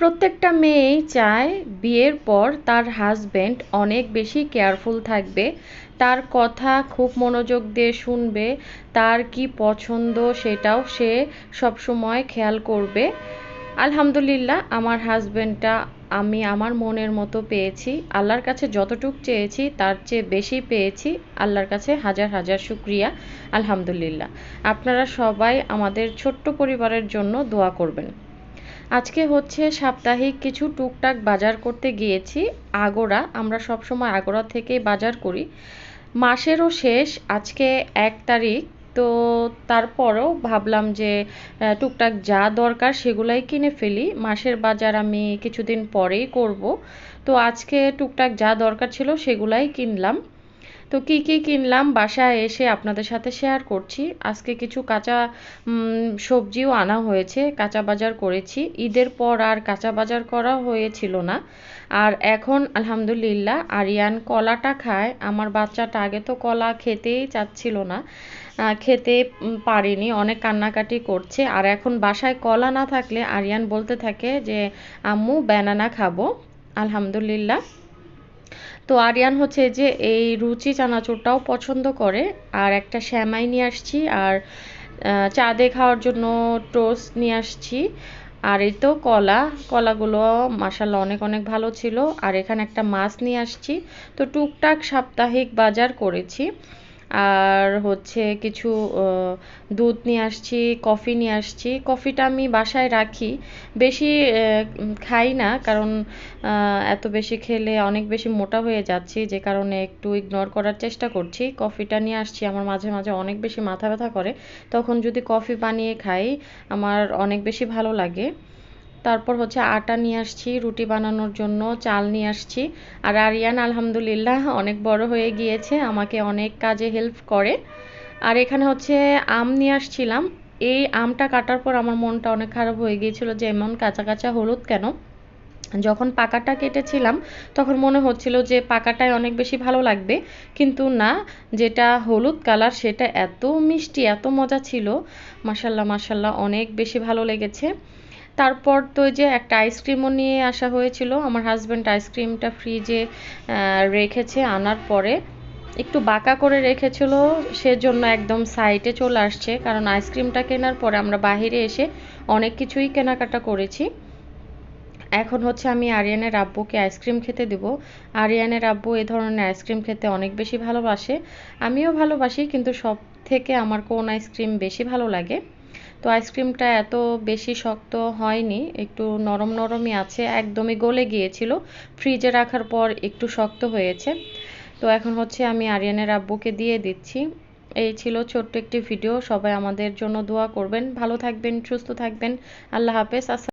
প্রত্যেকটা মেয়েই চায় বিয়ের পর তার হাজব্যান্ড অনেক বেশি কেয়ারফুল থাকবে, তার কথা খুব মনোযোগ দিয়ে শুনবে, তার কি পছন্দ সেটাও সে সবসময় খেয়াল করবে। আলহামদুলিল্লাহ, আমার হাজব্যান্ডটা আমি আমার মনের মতো পেয়েছি, আল্লাহর কাছে যতটুক চেয়েছি তার চেয়ে বেশি পেয়েছি, আল্লাহর কাছে হাজার হাজার শুক্রিয়া, আলহামদুলিল্লাহ। আপনারা সবাই আমাদের ছোট্ট পরিবারের জন্য দোয়া করবেন। আজকে হচ্ছে সাপ্তাহিক কিছু টুকটাক বাজার করতে গিয়েছি। আগোড়া আমরা সবসময় আগোড়া থেকেই বাজার করি। মাসেরও শেষ, আজকে এক তারিখ। তো তারপরও ভাবলাম যে টুকটাক যা দরকার সেগুলাই কিনে ফেলি। মাসের বাজার আমি কিছুদিন পরেই করব। তো আজকে টুকটাক যা দরকার ছিল সেগুলাই কিনলাম। তো কি কি কিনলাম? বাসায় এসে আপনাদের সাথে শেয়ার করছি। আজকে কিছু কাঁচা সবজিও আনা হয়েছে, কাঁচা বাজার করেছি। ঈদের পর আর কাঁচা বাজার করা হয়েছিল না। আর এখন, আলহামদুলিল্লাহ, আরিয়ান কলাটা খায়। আমার বাচ্চাটা আগে তো কলা খেতেই চাচ্ছিল না। খেতে পারেনি, অনেক কান্নাকাটি করছে। আর এখন বাসায় কলা না থাকলে আরিয়ান বলতে থাকে যে, আম্মু ব্যানানা খাব। আলহামদুলিল্লাহ। তো আরিয়ান হচ্ছে যে এই রুচি চানাচুরটাও পছন্দ করে, আর একটা শ্যামাই নিয়ে আসছি, আর চা দিয়ে খাওয়ার জন্য টোস্ট নিয়ে আসছি, আর এই তো কলা, কলাগুলো মাসাল অনেক অনেক ভালো ছিল, আর এখানে একটা মাছ নিয়ে আসছি, তো টুকটাক সাপ্তাহিক বাজার করেছি। আর হচ্ছে কিছু দুধ নিয়ে আসছি, কফি নিয়ে আসছি। কফিটা আমি বাসায় রাখি। বেশি খাই না কারণ এত বেশি খেলে অনেক বেশি মোটা হয়ে যাচ্ছি যে কারণে একটু ইগনোর করার চেষ্টা করছি। কফিটা নিয়ে আসছি, আমার মাঝে মাঝে অনেক বেশি মাথা ব্যথা করে। তখন যদি কফি বানিয়ে খাই, আমার অনেক বেশি ভালো লাগে। তারপর হচ্ছে আটা নিয়ে আসছি, রুটি বানানোর জন্য, চাল নিয়ে আসছি। আর আরিয়ান, আলহামদুলিল্লাহ, অনেক বড় হয়ে গিয়েছে, আমাকে অনেক কাজে হেল্প করে। আর এখানে হচ্ছে আম নিয়ে আসছিলাম। এই আমটা কাটার পর আমার মনটা অনেক খারাপ হয়ে গিয়েছিল যে, এমন কাঁচা কাঁচা হলুদ কেন? যখন পাকাটা কেটেছিলাম, তখন মনে হচ্ছিল যে, পাকাটাই অনেক বেশি ভালো লাগবে। কিন্তু না, যেটা হলুদ কালার, সেটা এত মিষ্টি, এত মজা ছিল। মাসাল্লাহ মাসাল্লাহ অনেক বেশি ভালো লেগেছে। তারপর তো যে একটা আইসক্রিমও নিয়ে আসা হয়েছিল। আমার হাজব্যান্ড আইসক্রিমটা ফ্রিজে রেখেছে আনার পরে। একটু বাঁকা করে রেখেছিল, সেজন্য একদম সাইটে চলে আসছে। কারণ আইসক্রিমটা কেনার পরে আমরা বাহিরে এসে অনেক কিছুই কেনাকাটা করেছি। এখন হচ্ছে আমি আরিয়ানের আব্বুকে আইসক্রিম খেতে দেব। আরিয়ানের আব্বু এ ধরনের আইসক্রিম খেতে অনেক বেশি ভালোবাসে। আমিও ভালোবাসি, কিন্তু সব থেকে আমার কোন আইসক্রিম বেশি ভালো লাগে? তো আইসক্রিমটা এত বেশি শক্ত হয়নি, একটু নরম নরমই আছে, একদমই গলে গিয়েছিল। ফ্রিজে রাখার পর একটু শক্ত হয়েছে। তো এখন হচ্ছে আমি আরিয়ানের আব্বুকে দিয়ে দিচ্ছি। এই ছিল ছোট্ট একটি ভিডিও, সবাই আমাদের জন্য দোয়া করবেন। ভালো থাকবেন, সুস্থ থাকবেন। আল্লাহ হাফেজ